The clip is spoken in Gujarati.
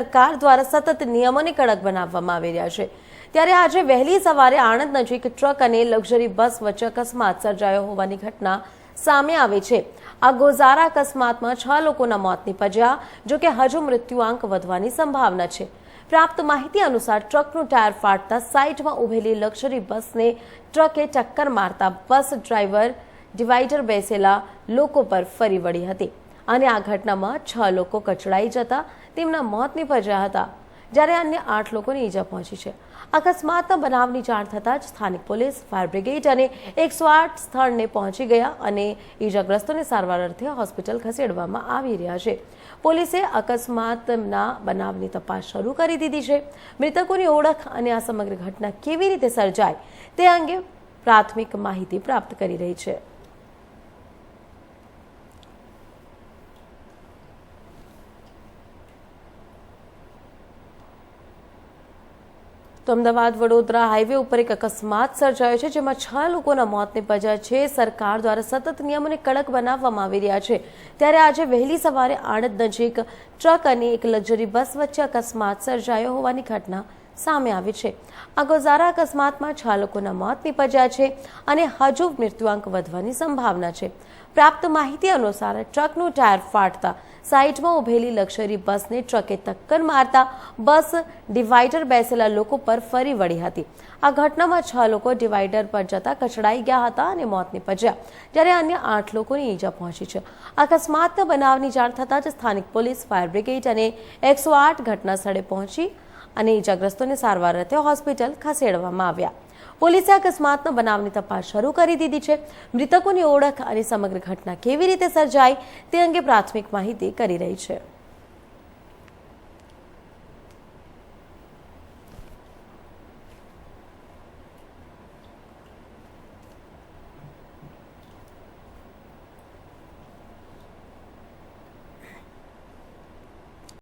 સરકાર દ્વારા સતત નિયમોને કડક બનાવવામાં આવી રહ્યા છે. ત્યારે આજે વહેલી સવારે આણંદ નજીક ટ્રક અને લક્ઝરી બસ વચ્ચે અકસ્માત સર્જાયો હોવાની ઘટના સામે આવી છે. આ ગોઝારા અકસ્માતમાં છ લોકોના મોત નીપજ્યા, જો કે હજુ મૃત્યુઆંક વધવાની સંભાવના છે. પ્રાપ્ત માહિતી અનુસાર ટ્રકનું ટાયર ફાટતા સાઇટમાં ઉભેલી લક્ઝરી બસને ટ્રકે ટક્કર મારતા બસ ડ્રાઈવર ડિવાઈડર બેસેલા લોકો પર ફરી વળી હતી. અને આ ઘટનામાં છ લોકો કચડાઈ જતા તેમના મોત નિપજ્યા હતા, જ્યારે અન્ય આઠ લોકોને ઈજા પહોંચી છે. અકસ્માતના બનાવની જાણ થતાં જ સ્થાનિક પોલીસ, ફાયર બ્રિગેડ અને એકસો આઠ સ્થળને પહોંચી ગયા અને ઈજાગ્રસ્તોને સારવાર અર્થે હોસ્પિટલ ખસેડવામાં આવી રહ્યા છે. પોલીસે અકસ્માતના બનાવની તપાસ શરૂ કરી દીધી છે. મૃતકોની ઓળખ અને આ સમગ્ર ઘટના કેવી રીતે સર્જાય તે અંગે પ્રાથમિક માહિતી પ્રાપ્ત કરી રહી છે. તો અમદાવાદ, વડોદરા હાઈવે ઉપર એક અકસ્માત સર્જાયો છે, જેમાં છ લોકોના મોત નિપજ્યા છે. સરકાર દ્વારા સતત નિયમોને કડક બનાવવામાં આવી રહ્યા છે. ત્યારે આજે વહેલી સવારે આણંદ નજીક ટ્રક અને એક લક્ઝરી બસ વચ્ચે અકસ્માત સર્જાયો હોવાની ઘટના સામે આવી છે. આ ગોઝારા અકસ્માતમાં છ લોકોના મોત નીપજ્યા છે અને હજુ મૃત્યુઆંક વધવાની સંભાવના છે. પ્રાપ્ત માહિતી અનુસાર ટ્રકનું ટાયર ફાટતા સાઈડમાં ઉભેલી લક્ઝરી બસને ટ્રકે ટક્કર મારતા બસ ડિવાઈડર બેસેલા લોકો પર ફરી વળી હતી. આ ઘટનામાં છ લોકો ડિવાઈડર પર જતા કચડાઈ ગયા હતા અને મોત નીપજ્યા, જ્યારે અન્ય આઠ લોકોની ઈજા પહોંચી છે. અકસ્માતના બનાવની જાણ થતાં જ સ્થાનિક પોલીસ ફાયર બ્રિગેડ અને એકસો આઠ ઘટના સ્થળે પહોંચી અને ઈજાગ્રસ્તોને સારવાર અર્થે હોસ્પિટલ ખસેડવામાં આવ્યા. પોલીસે અકસ્માતનો બનાવની તપાસ શરૂ કરી દીધી છે. મૃતકોની ઓળખ અને સમગ્ર ઘટના કેવી રીતે સર્જાઈ તે અંગે પ્રાથમિક માહિતી કરી રહી છે.